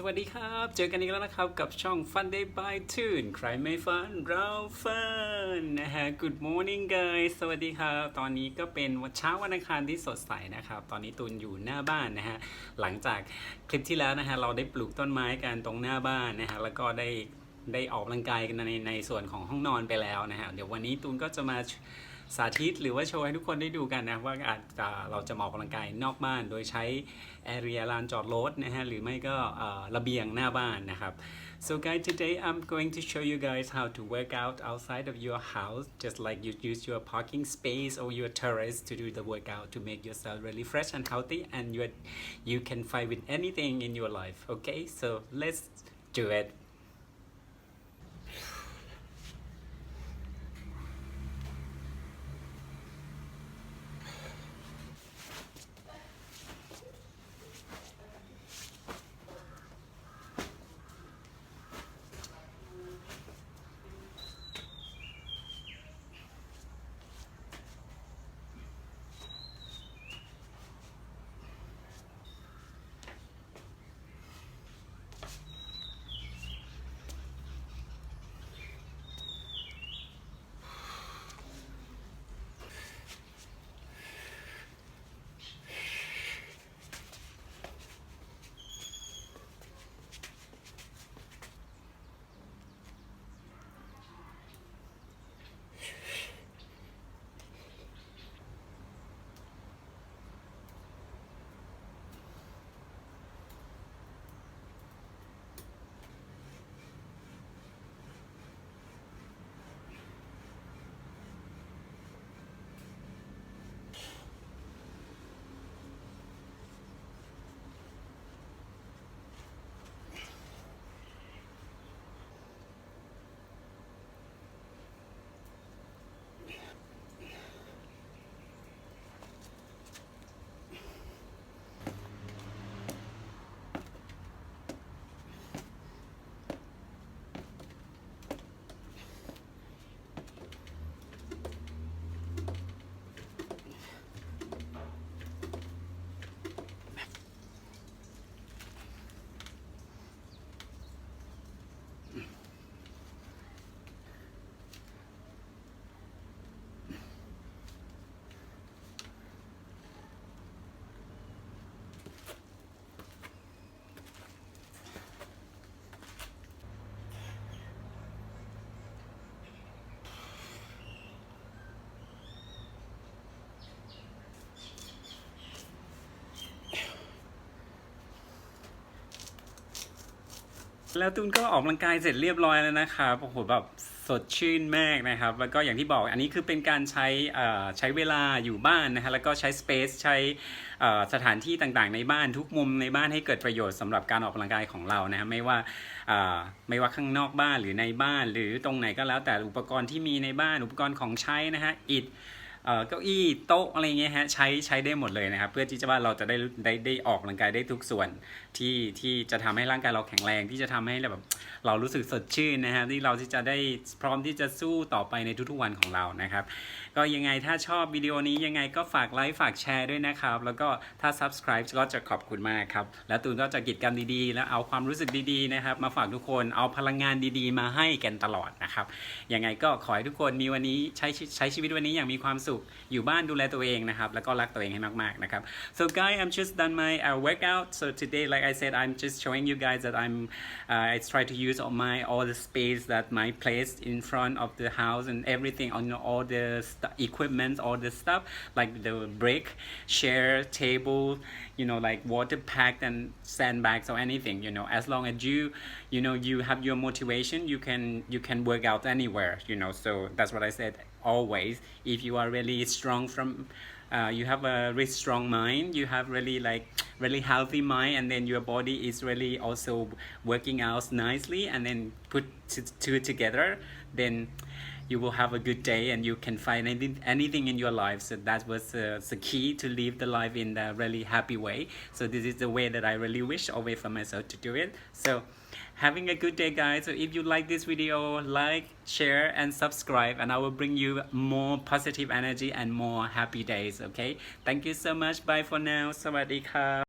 สวัสดีครับ เจอกันอีกแล้วนะครับกับช่อง Fun Day by Tune ใครไม่ฟันเราฟันนะฮะ Good morning guys สวัสดีครับ ตอนนี้ก็เป็นวันเช้าวันอังคารที่สดใสนะครับ ตอนนี้ตูนอยู่หน้าบ้านนะฮะ หลังจากคลิปที่แล้วนะฮะ เราได้ปลูกต้นไม้กันตรงหน้าบ้านนะฮะ แล้วก็ได้ได้ออกกำลังกายกันในในส่วนของห้องนอนไปแล้วนะฮะ เดี๋ยววันนี้ตูนก็จะมา สาธิตหรือว่าโชว์ให้ทุกคนได้ดูกันนะว่าอาจจะเราจะมาออกกำลังกายนอกบ้าน โดยใช้แอเรียลานจอดรถนะฮะหรือไม่ก็ระเบียงหน้าบ้านนะครับ so guys today I'm going to show you guys how to work out outside of your house just like you use your parking space or your terrace to do the workout to make yourself really fresh and healthy and you you can fight with anything in your life okay so let's do it แล้วตูนก็ออกกำลังกายเสร็จเรียบร้อยแล้วนะครับโอ้โหแบบสดชื่นมากนะครับ แล้วก็อย่างที่บอกอันนี้คือเป็นการใช้เอ่อใช้เวลาอยู่บ้านนะฮะแล้วก็ใช้สเปซใช้เอ่อสถานที่ต่างๆ ในบ้านทุกมุมในบ้านให้เกิดประโยชน์สำหรับการออกกำลังกายของเรานะฮะไม่ว่าเอ่อไม่ว่าข้างนอกบ้านหรือในบ้าน หรือตรงไหนก็แล้วแต่อุปกรณ์ที่มีในบ้านอุปกรณ์ของใช้นะฮะอิฐ เก้าอี้โต๊ะอะไรเงี้ยฮะใช้ใช้ได้หมดเลยนะครับ เพื่อที่จะว่าเราจะได้ได้ได้ออกกำลังกายได้ทุกส่วนที่ที่จะทำให้ร่างกายเราแข็งแรงที่จะทำให้เราแบบเรารู้สึกสดชื่นนะฮะที่เราที่จะได้พร้อมที่จะสู้ต่อไปในทุกๆวันของเรานะครับ ก็ยังไงถ้าชอบวิดีโอนี้ยังไงก็ฝากไลค์ฝากแชร์ด้วยนะครับ แล้วก็ถ้า subscribe ก็จะขอบคุณมากครับ แล้วตูนก็จะกิจกรรมดีๆ แล้วเอาความรู้สึกดีๆนะครับ มาฝากทุกคนเอาพลังงานดีๆ มาให้กันตลอดนะครับยังไงก็ขอให้ทุกคนมีวันนี้ใช้ใช้ชีวิตวันนี้อย่างมีความสุอยู่บ้านดูแลตัวเองนะครับ แล้วก็รักตัวเองให้มากๆนะครับ so guys I'm just done my uh, workout so today like I said I'm just showing you guys that I'm uh, I try to use all my all the space that my place in front of the house and everything on all the st- equipment all the stuff like the brick chair table you know like water pack and sandbags or anything you know as long as you you know you have your motivation you can you can work out anywhere you know so that's what I said always if you are really strong from uh, you have a really strong mind you have really like really healthy mind and then your body is really also working out nicely and then put two together then you will have a good day and you can find any, anything in your life. So that was uh, the key to live the life in a really happy way. So this is the way that i really wish always for myself to do it. So having a good day guys so if you like this video like share and subscribe and i will bring you more positive energy and more happy days okay thank you so much bye for now สวัสดีครับ